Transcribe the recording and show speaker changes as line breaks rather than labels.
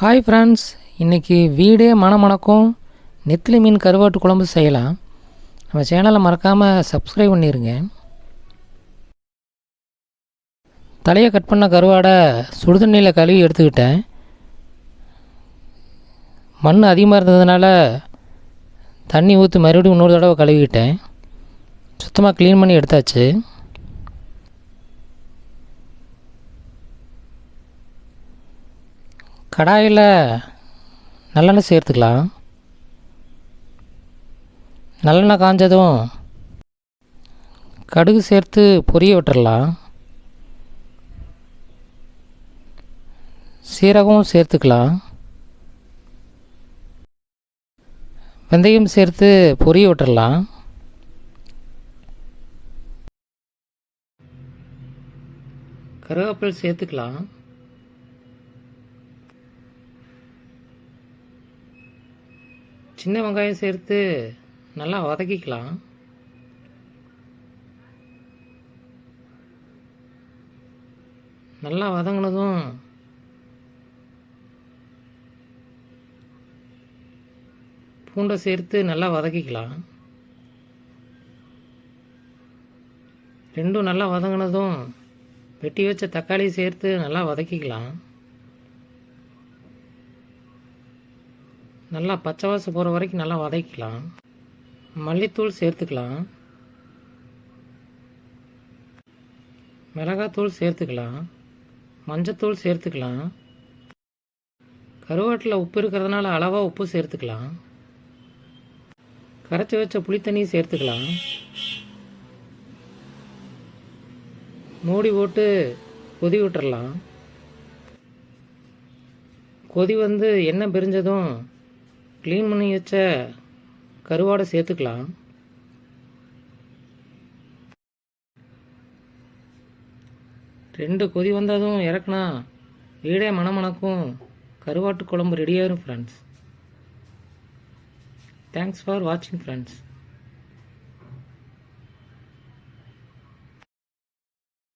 Hi friends இன்றைக்கி வீடே மணமணக்கும் நெத்திலி மீன் கருவாட்டு குழம்பு செய்யலாம். நம்ம சேனலை மறக்காமல் சப்ஸ்கிரைப் பண்ணிடுங்க தலையை கட் பண்ண கருவாடை சுடுதண்ணியில் கழுவி எடுத்துக்கிட்டேன். மண் அதிகமாக இருந்ததுனால தண்ணி ஊற்றி மறுபடியும் இன்னொரு தடவை கழுவிக்கிட்டேன் சுத்தமாக க்ளீன் பண்ணி எடுத்தாச்சு. கடாயில் நல்லெண்ணெய் சேர்த்துக்கலாம். நல்லெண்ணெய் காஞ்சதும் கடுகு சேர்த்து பொரிய விட்டுறலாம். சீரகம் சேர்த்துக்கலாம். வெந்தயம் சேர்த்து பொரிய விட்டுறலாம். கருவேப்பில் சேர்த்துக்கலாம். சின்ன வெங்காயம் சேர்த்து நல்லா வதக்கிக்கலாம். நல்லா வதங்கினதும் பூண்டை சேர்த்து நல்லா வதக்கிக்கலாம். ரெண்டும் நல்லா வதங்கினதும் வெட்டி வச்ச தக்காளி சேர்த்து நல்லா வதக்கிக்கலாம். நல்லா பச்சை வாசம் போகிற வரைக்கும் நல்லா வதக்கிக்கலாம். மல்லித்தூள் சேர்த்துக்கலாம். மிளகாத்தூள் சேர்த்துக்கலாம். மஞ்சத்தூள் சேர்த்துக்கலாம். கருவாட்டில் உப்பு இருக்கிறதுனால அளவாக உப்பு சேர்த்துக்கலாம். கரைச்சி வச்ச புளித்தண்ணி சேர்த்துக்கலாம். மூடி போட்டு கொதி விட்டுறலாம். கொதி வந்து எண்ணெய் பிரிஞ்சதும் க்ளீன் பண்ணி வச்ச கருவாடை சேர்த்துக்கலாம். ரெண்டு கொதி வந்ததும் இறக்குனா வீடே மணமணக்கும் கருவாட்டு குழம்பு ரெடியாயிரும் ஃப்ரெண்ட்ஸ் தேங்க்ஸ் ஃபார் வாட்சிங் ஃப்ரெண்ட்ஸ்